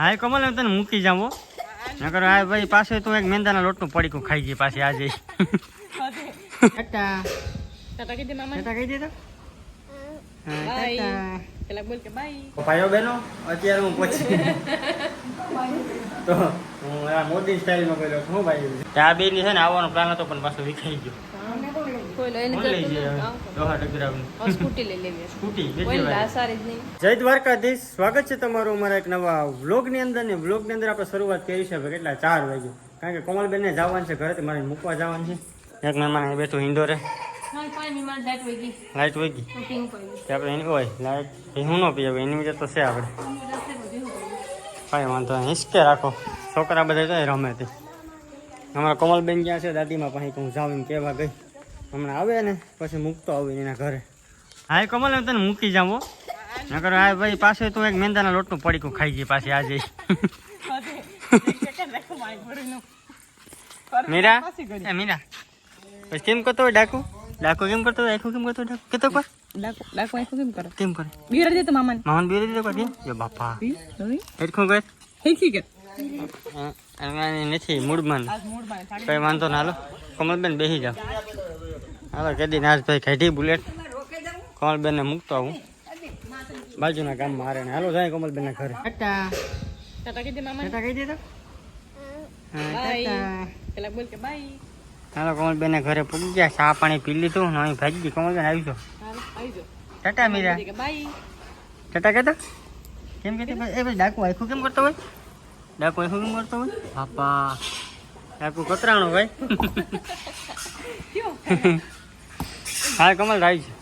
હા કમલ એમ તને મૂકી જાવ. નકર હા ભાઈ પાસે તું એક મેંદાના લોટનું પડીકું ખાઈ ગઈ પાછી આજે. ટાટા. ટાટા કીધી મામા ટાટા કહી દીધો હા, બાય. ટાટા. પેલા બોલ કે બાય. ભાઈઓ બહેનો અત્યારે હું પહોંચી તો હું આ મોદી સ્ટાઇલમાં બોલ્યો છું હું ભાઈ આ બે ની છે ને આવવાનો પ્લાન હતો પણ પાછો વિખાઈ ગયો કોઈ લઈને કોણ લઈ જતું જાય નહીં. હવે? કામ દોહા ડગરાવની. કરો. સ્કૂટી લઈ લેવી છે. સ્કૂટી કોઈ બેટી લા વાળી. સારી જ નહીં. જય દ્વારકાધીશ. સ્વાગત છે તમારું અમારા એક નવા વ્લોગની અંદર. ને વ્લોગની અંદર આપણે શરૂઆત કરી છે. કેટલા? ચાર વાગે કારણ કે કોમલબેનને જવાનું છે ઘરેથી. મારે મૂકવા જવાનું છે. એક મહેમાન અહીં બેઠું ઇન્દોરે લાઈટ વહી ગઈ. આપણે એની હોય લાઈટ. હું ન પીએ એની વિચાર તો છે આપણે. કાંઈ વાંધો નહીં. હિસકે રાખો. છોકરા બધા જાય રમે તે. અમારા કોમલબેન ક્યાં છે દાદીમાં. પાસે હું જાઉં એમ કહેવા ગઈ. હમણાં આવે ને પછી મૂકતો આવું એના ઘરે. હા કમલ એમ તને મૂકી જાવ હો. નકર હા ભાઈ પાસે તું એક મેંદાના લોટનું પડીકું ખાઈ ગઈ પાછી આજે. મીરા? એ મીરા. પછી કેમ કરતો હોય ડાકુ? ડાકુ કેમ કરતો હોય? આખું કેમ કરતો હોય ડાકુ? કેતો કર ડાકો ડાકો આખું કેમ કરો? કેમ કરે? બીવરા દે તો મામાને. મામન બીરે બાપા. હેડખું કર હેખી કે નથી મૂડમાં કઈ વાંધો ના હાલો. કમલબેન બેસી જાઓ. હાલો કેદી નાજભાઈ કાઢી બુલેટ. કમલબેનને મૂકતો હું બાજુના ગામ મારે ને. હાલો જાય કમલબેનના ઘરે. ટાટા. ટાટા કીધી મામાને ટાટા કહી દીધો હા બાય. ટાટા. પેલા બોલ કે બાય. હાલો કમલબેનના ઘરે પૂગી ગયા. ચા પાણી પી લીધું ને અહીં ભાગી ગઈ. કમલબેન આવી જાઓ. ટાટા મીરા. કે ટાટા કહેતો કેમ ભાઈ એ ભાઈ ડાકુ આખું કેમ કરતો હોય? ડાકુ આખું કેમ કરતો હોય? બાપા. ડાકુ કતરાણો ભાઈ. હા કમલ છે.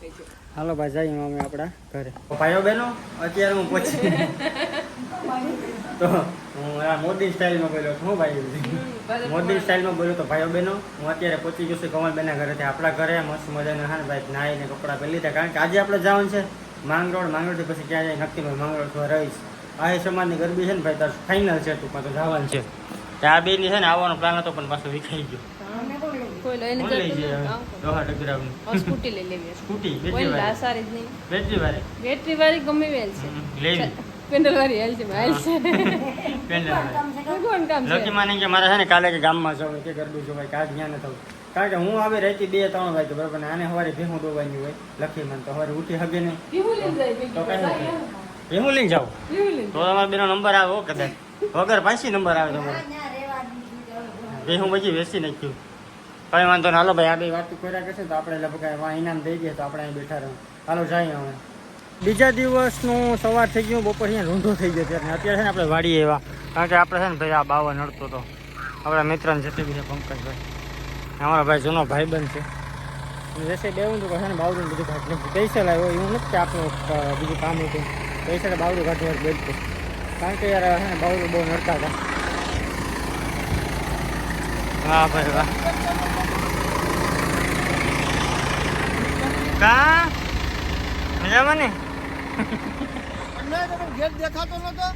ગયો હાલો ભાઈ જઈએ અમે આપણા ઘરે. ભાઈઓ બહેનો અત્યારે હું પહોંચી તો હું આ મોદી સ્ટાઇલમાં બોલ્યો છું હું ભાઈ. મોદી સ્ટાઇલમાં બોલ્યો તો ભાઈઓ બહેનો હું અત્યારે પહોંચી ગયો છું કમલબેનના ઘરેથી. આપણા ઘરે મસ્ત મજાના હા ને ભાઈ નાહીને કપડાં પહેરી લીધા. કારણ કે આજે આપણે જવાનું છે માંગરોળ. માંગરોળથી પછી ક્યાં જાય નક્કી ભાઈ માંગરોળ તો રહીશ. આ એ સમાજની ગરબી છે ને ભાઈ તાર ફાઇનલ છે ટૂંકમાં તો જવાનું છે. તો આ બેની છે ને આવવાનો પ્લાન હતો પણ પાછો વિખાઈ ગયો. કોઈ લઈ જતું જાય નહીં. હવે? કામ કરો. દોહા ડગરાવની. સ્કૂટી લઈ લેવી સ્કૂટી બેટરી વાળી? સારી જ નહીં. બેટરી વાળી? બેટરી વાળી ગમે વેલ છે લેવી. પેન્ડલ વાળી હેલ છે હેલ છે પેન્ડલ વાળી. ભગવાન કામ છે? લકી માને કે મારા છે ને કાલે કે ગામમાં જવું કે ગરબી જોવાય કાજ જ્ઞાન ન થવું કારણ કે હું આવી રહેતી બે ત્રણ વાગે બરાબર ને આને સવારે ભેહું દોવાની હોય લખી મને તો સવારે ઉઠી હગે નહીં. કેવું લઈને જાય તો કઈ. ભેહું લઈને જાઉં તો તમારા બેનો નંબર આવે હો કદાચ. વગર પાછી નંબર આવે તમારો. ભેહું પછી વેચી નાખ્યું. કઈ વાંધો ના હાલો ભાઈ, આ બે વાત કર્યા કરશે તો આપણે લગભગ ઇનામ દઈ દઈએ તો આપણે અહીં બેઠા રહો. હાલો, જઈએ હવે. બીજા દિવસનું સવાર થઈ ગયું, બપોર અહીંયા રૂંધો થઈ ગયો ત્યારે અત્યારે છે ને આપણે વાડીએ એવા. કારણ કે આપણે છે ને ભાઈ આ બાવા નડતો હતો આપણા મિત્રને જતી બીજા પંકજભાઈ. અમારા ભાઈ જૂનો ભાઈબંધ છે. જશે બેવું તો છે ને બાવડું બધું ઘાટ નથી પૈસા લાવ્યો, એવું નથી કે આપણું બીજું કામ હતું. પૈસા બાવડું ઘાટવા બેઠતું કારણ કે યાર બાવડું બહુ નડતા હતા. વાહ ભાઈ, વાહ. કા? મજામાં ને?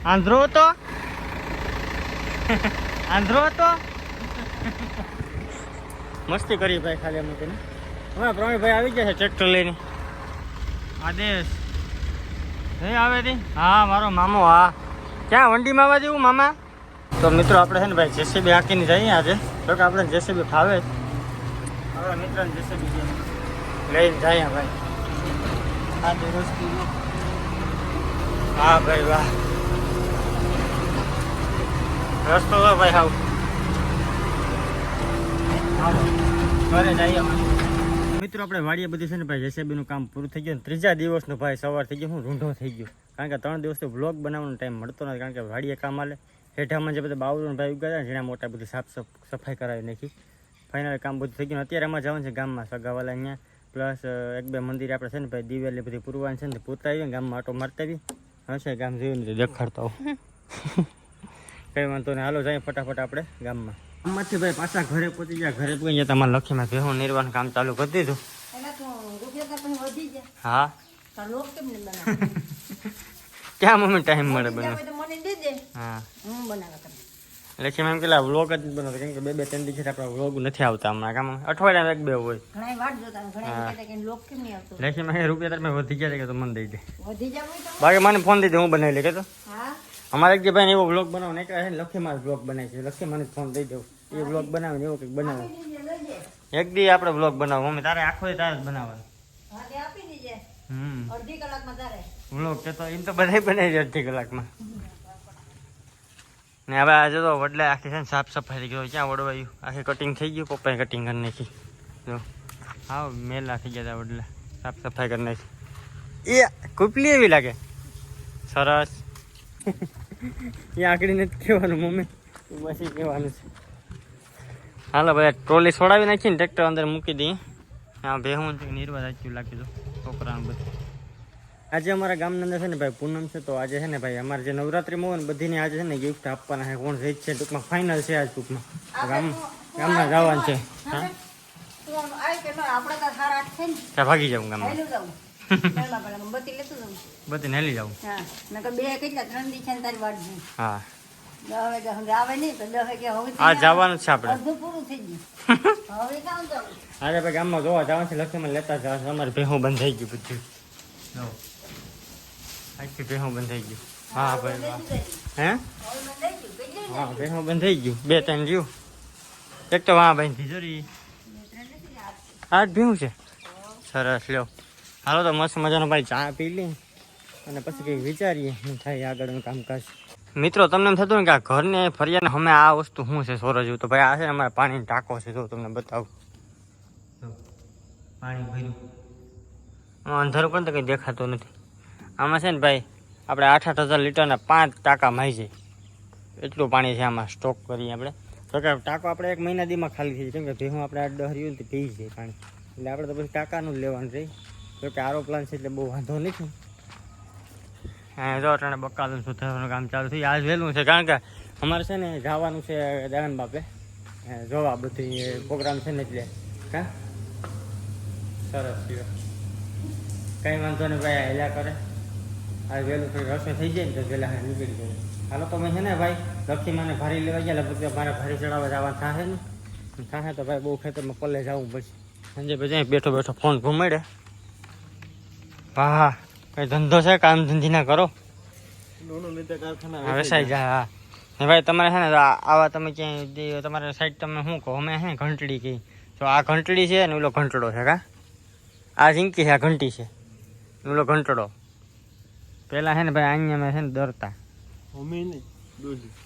આંધ્રો હતો? આંધ્રો હતો? મસ્તી કરી ભાઈ ખાલી અમે તેને હમણાં પ્રવીણભાઈ આવી ગયા છે ટ્રેક્ટર લઈને. આદેશ. નહીં આવે તી હા, મારો મામો, હા. ક્યાં, વંડીમાં આવવા જેવું, મામા? તો મિત્રો, આપણે છે ને ભાઈ, જેસીબી આંકીને જઈએ આજે. તો કે આપણે જેસીબી ફાવે. જ આપણા મિત્રને જેસીબી લઈને જાય ભાઈ. હા દુરસ્તી હા ભાઈ વાહ. રસ્તો તો ભાઈ હાલો, ઘરે જઈએ મિત્રો આપણે વાડીએ બધી છે ને ભાઈ જેસીબીનું કામ પૂરું થઈ ગયું ત્રીજા દિવસનો ભાઈ સવાર થઈ ગયો હું રૂંઢો થઈ ગયો. કારણ કે ત્રણ દિવસથી બ્લોગ બનાવવાનો ટાઈમ મળતો નથી કારણ કે વાડીએ કામ આલે. હેઠામાં જે બધા બાવળું ભાઈ ઉગા હતા જેના મોટા બધી સાફ સફ સફાઈ કરાવી નાખી. ફાઇનલ કામ બધું થઈ ગયું. અત્યારે એમાં જવાનું છે ગામમાં સગાવાલા અહીંયા. પ્લસ એક બે મંદિર આપણે છે ને ભાઈ દિવેલી બધી પૂરવાની છે ને પૂરતા આવીએ ગામમાં આટો મારતા આવી હશે ગામ જોયું ને દેખાડતા આવું. કઈ વાંધો નહીં. હાલો જાય ફટાફટ આપણે ગામમાં. ગામમાંથી ભાઈ પાછા ઘરે પહોંચી ગયા. ઘરે પહોંચી ગયા તમારા લખીમાં ભેહું નિર્વાણ કામ ચાલુ કરી દીધું. હા. ક્યાં મમ્મી ટાઈમ મળે બને હા. લક્ષ્મી એમ પેલા વ્લોગ જ બનાવતો? કેમ કે બે બે ત્રણ દિવસ આપણા વ્લોગ નથી આવતા હમણાં. કામ અઠવાડિયામાં એક બે હોય. લક્ષ્મી રૂપિયા તમે વધી ગયા કે તો મને દઈ દે. બાકી મને ફોન દઈ દે હું બનાવી લે કે તો. અમારે એક જે ભાઈ એવો વ્લોગ બનાવો ને એક લખીમાં વ્લોગ બનાવી છે. લખીમાં ફોન દઈ દઉં. એ વ્લોગ બનાવે ને એવો કંઈક બનાવે. એક દી આપણે વ્લોગ બનાવો. મમ્મી તારે આખો દી તારે જ બનાવવાનો. હા તે આપી દીજે. હમ. અડધી કલાકમાં તારે. વ્લોગ કે તો એમ તો બધાય બનાવી દે અડધી કલાકમાં. ને હવે આજે તો વડલે આખી છે ને સાફ સફાઈ થઈ ગયો ક્યાં વડવાયું? આખી કટિંગ થઈ ગયું પપ્પાએ કટિંગ કરી નાખી. જો. હા મેલા થઈ ગયા હતા વડલે. સાફ સફાઈ કરી નાખી. એ કુપલી એવી લાગે. સરસ. એ આકડી નથી કહેવાનું, મમ્મી. પછી કહેવાનું છે. હાલો ભાઈ ટ્રોલી છોડાવી નાખી ને ટ્રેક્ટર અંદર મૂકી દઈએ હા ભેહું છે નિર્વા સાચું લાગી દો છોકરાનું બધું. આજે અમારા ગામના અંદર છે ને ભાઈ પૂનમ છે તો આજે છે ને ભાઈ અમારે જે નવરાત્રીમાં હોય ને બધીને આજે છે ને ગિફ્ટ આપવાના છે કોણ રહી છે ટૂંકમાં ફાઇનલ છે આજ ટૂંકમાં. ગામ ગામમાં જવાનું છે. હા? ભાગી જાઉં ગામમાં. બધી નેલી જાઉં. હા બે કેટલા ત્રણ દી તારી વાટ હા. દસ વાગે સમજે આવે નહીં તો દસ વાગે હવે આ જવાનું છે આપણે. અડધું પૂરું થઈ ગયું. હવે કામ જવું આજે ભાઈ ગામમાં જોવા જવાનું છે લક્ષ્મણ લેતા જવાનું અમારે ભેહું બંધ થઈ ગયું બધું. આખી ભેહું બંધ થઈ ગયું હા ભાઈ હે. હા? ભેહું બંધ થઈ ગયું. બે ત્રણ રહ્યું. એક તો વાહ ભાઈ તિજોરી આ જ ભીવું છે? સરસ લ્યો. હાલો તો મસ્ત મજાનો ભાઈ ચા પી લઈ અને પછી કંઈક વિચારીએ શું થાય આગળનું કામકાજ. મિત્રો તમને એમ થતું ને કે આ ઘરને ફરિયાને અમે આ વસ્તુ શું છે સોરજ? તો ભાઈ આ છે ને અમારા પાણીનો ટાંકો છે જો તમને બતાવું. પાણી ભર્યું. અંધારું પણ તો કંઈ દેખાતું નથી. આમાં છે ને ભાઈ, આપણે આઠ આઠ હજાર લીટરના પાંચ ટાંકા માઈ જાય એટલું પાણી છે આમાં સ્ટોક કરીએ આપણે. તો કે ટાંકો આપણે એક મહિના દીમાં ખાલી થઈ જાય. કેમ કે ભેહું આપણે આઠ દસ રહ્યું પી જાય પાણી. એટલે આપણે તો પછી ટાંકાનું જ લેવાનું રહી જો કે આરો પ્લાન છે એટલે બહુ વાંધો નથી. હા, જો અટાણે બકાલું સુધારવાનું કામ ચાલુ થયું આજ વહેલું છે, કારણ કે અમારે છે ને જવાનું છે દયાન બાપે. જોવા બધી પ્રોગ્રામ છે ને એટલે. હા સરસ કંઈ વાંધો નહીં ભાઈ હેલા કરે. આ વહેલું થોડી રસોઈ થઈ જાય ને તો વહેલા હા નીકળી જાય હાલો, તો મેં છે ને ભાઈ લક્ષ્મી માને ભારી લેવા ગયા, લગભગ મારે ભારી ચડાવવા જવા થશે ને. થશે તો ભાઈ બહુ ખેતરમાં પલ્લે જવું પડશે સંજય ભાઈ જાય બેઠો બેઠો ફોન ઘુમાડે હા હા, કઈ ધંધો છે, કામ ધંધી ના કરો વેસાઈ જા, હા. ભાઈ, તમારે છે ને આવા તમે ક્યાંય તમારે સાઈડ તમે શું કહો? અમે ને ઘંટડી કહી તો આ ઘંટડી છે ને ઓલો ઘંટડો છે, કા? આ ઝીંકી છે, આ ઘંટી છે. ઓલો ઘંટડો. પેલા છે ને ભાઈ અહીંયા અમે છે ને દરતા.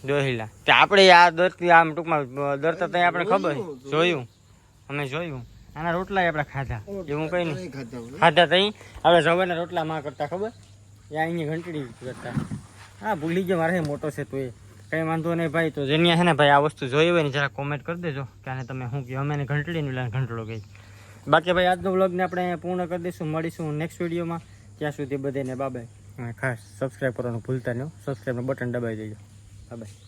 દોહીલા. તે આપણે આ દોરતી આમ ટૂંકમાં દરતા ત્યાં આપણે ખબર. જોયું અમે જોયું. આના રોટલા આપણે ખાધા. એવું કઈ નહીં. ખાધા તઈ. આપણે જવાના રોટલા માં કરતા ખબર? એ અહીંયા ઘંટડી કરતા. હા ભૂલી ગયો મારે મોટો છે તો એ. કંઈ વાંધો નહીં ભાઈ તો જેની છે ને ભાઈ આ વસ્તુ જોઈ હોય ને જરા કોમેન્ટ કરી દેજો કે આને તમે શું કહ્યું અમે એને ઘંટડી ને ઘંટડો કહી બાકી ભાઈ આજનો વ્લોગને આપણે પૂર્ણ કરી દઈશું મળીશું નેક્સ્ટ વિડીયોમાં ત્યાં સુધી બધાને બાબાય ખાસ સબસ્ક્રાઈબ કરવાનું ભૂલતા નહીં સબસ્ક્રાઈબનું બટન દબાવી દેજો. બાબાય